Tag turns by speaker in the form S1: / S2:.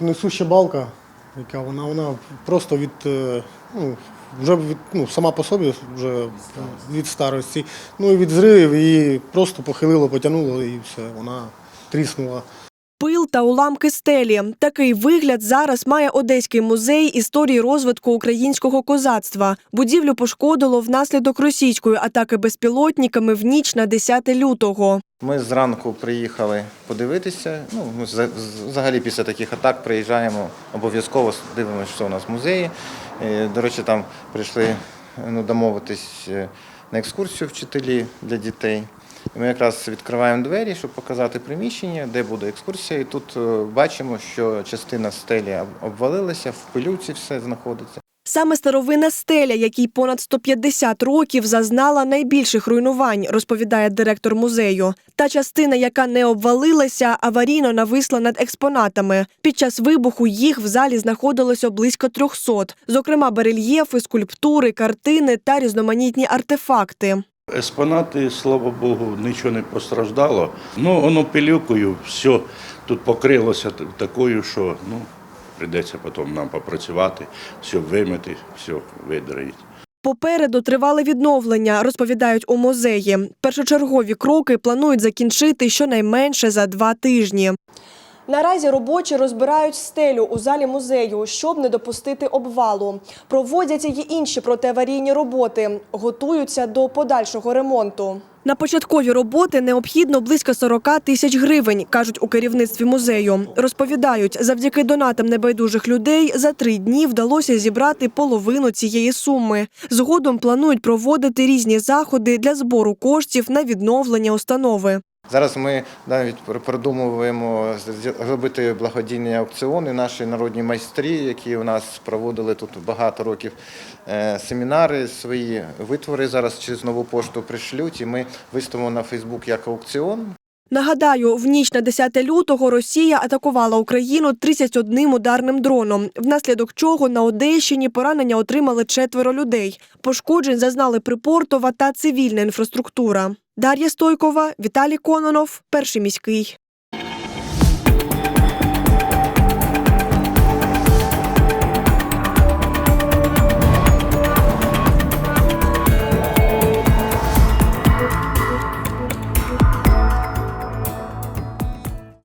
S1: Несуща балка, яка вона, вона просто від, е, ну, вже від, ну, сама по собі вже від старості. Ну і від зривів її просто похилило, потягнуло і все, вона тріснула.
S2: Пил та уламки стелі. Такий вигляд зараз має Одеський музей історії розвитку українського козацтва. Будівлю пошкодило внаслідок російської атаки безпілотниками в ніч на 10 лютого.
S3: Ми зранку приїхали подивитися. Ну, ми взагалі після таких атак приїжджаємо обов'язково дивимося, що у нас в музеї. Е, До речі, там прийшли ну, домовитись е, на екскурсію вчителі для дітей. І Ми якраз відкриваємо двері, щоб показати приміщення, де буде екскурсія. І тут е, бачимо, що частина стелі обвалилася, в пилюці все знаходиться.
S2: Саме старовинна стеля, якій понад 150 років зазнала найбільших руйнувань, розповідає директор музею. Та частина, яка не обвалилася, аварійно нависла над експонатами. Під час вибуху їх в залі знаходилося близько 300, зокрема барельєфи, скульптури, картини та різноманітні артефакти.
S4: Експонати, слава Богу, нічого не постраждало. Ну, воно пилюкою, все тут покрилося такою, що ну, прийдеться потім нам попрацювати, все вимити, все видраїти.
S2: Попереду тривале відновлення, розповідають у музеї. Першочергові кроки планують закінчити щонайменше за два тижні. Наразі робочі розбирають стелю у залі музею, щоб не допустити обвалу. Проводять і інші протиаварійні роботи, готуються до подальшого ремонту. На початкові роботи необхідно близько 40 тисяч гривень, кажуть у керівництві музею. Розповідають, завдяки донатам небайдужих людей за три дні вдалося зібрати половину цієї суми. Згодом планують проводити різні заходи для збору коштів на відновлення установи.
S3: Зараз ми навіть пр- продумуємо з- зробити благодійні аукціони. Наші народні майстрі, які у нас проводили тут багато років е, семінари, свої витвори зараз через нову пошту пришлють, і ми виставимо на Фейсбук як аукціон.
S2: Нагадаю, в ніч на 10 лютого Росія атакувала Україну 31 ударним дроном, внаслідок чого на Одещині поранення отримали четверо людей. Пошкоджень зазнали припортова та цивільна інфраструктура. Дар'я Стойкова, Віталій Кононов, перший міський.